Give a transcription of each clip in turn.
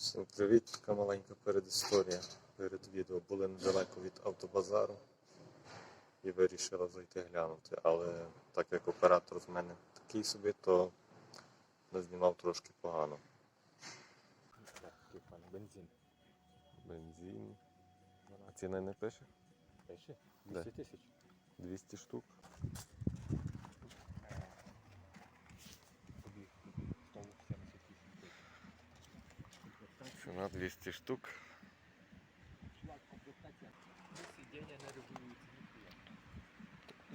Всім привіт, така маленька передісторія. Перед відео були недалеко від автобазару і вирішила зайти глянути. Але так як оператор з мене такий собі, то назнімав трошки погано. Бензин. Бензин. А ціни не пише? Пише? 200 тисяч. 200 штук. Ціна 200 штук.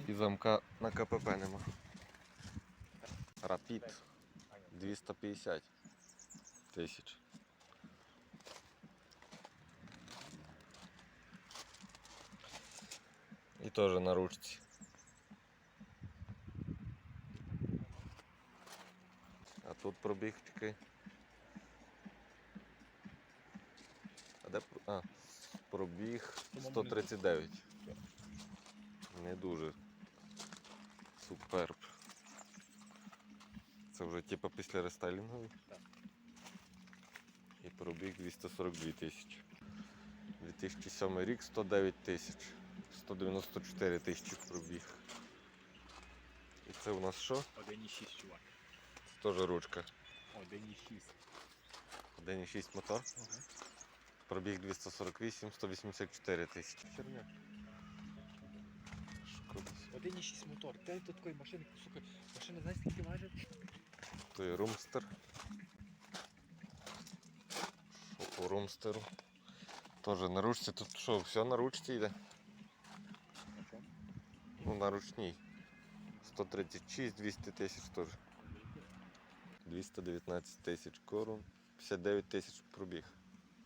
І замка на КПП нема. Рапід 250 тисяч. І теж на ручці. А тут пробіг такий. Де а, пробіг 139. Не дуже. Суперб. Це вже типа після рестайлінгової? Так. І пробіг 242 тисячі. 2007 рік 109 тисяч. 194 тисячі пробіг. І це у нас що? 1,6 чувак. Це теж ручка. 1,6. 1,6 мотор. Пробіг 248, 184 тисячі. Херня. Шкода. 1,6 мотор. Де тут такої машини, сука, машина знаєш скільки важить? Той румстер. Що по румстеру? Тоже на ручці. Тут що, все на ручці йде? Ну, на ручній. 136, 200 тисяч теж. 219 тисяч корм, 59 тисяч пробіг.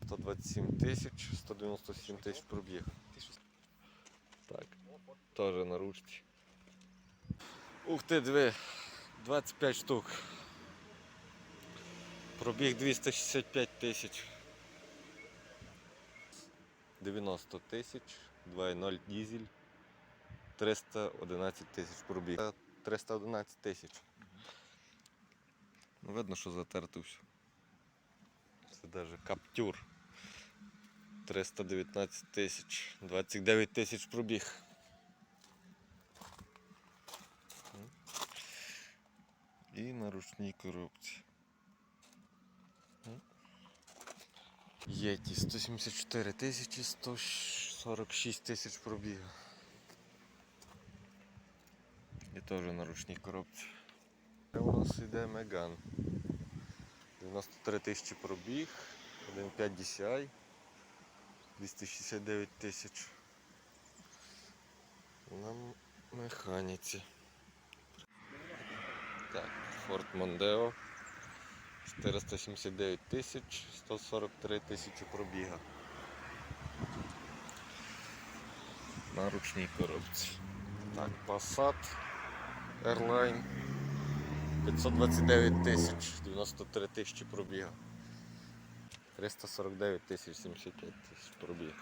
127 тисяч, 197 тисяч пробіг. Так, теж на ручці. Ух ти, диви, 25 штук. Пробіг 265 тисяч. 90 тисяч, 2.0 дізель, 311 тисяч пробіг. Е, 311 тисяч. Ну, видно, що затерто все. Це навіть каптюр. 319 тисяч, 29 тисяч пробіг. І на ручній коробці. Єті 174 тисячі, 146 тисяч пробігу. І теж на ручній коробці. У нас йде Меган. 93 тисячі пробіг, 1.5 DCI, 269 тисяч. На механіці. Так, Ford Mondeo. 479 тисяч, 143 тисячі пробіга. На ручній коробці. Так, Passat Airline 529 тисяч, 93 тисячі пробіга. 349 тисяч, 75 тисяч пробіг.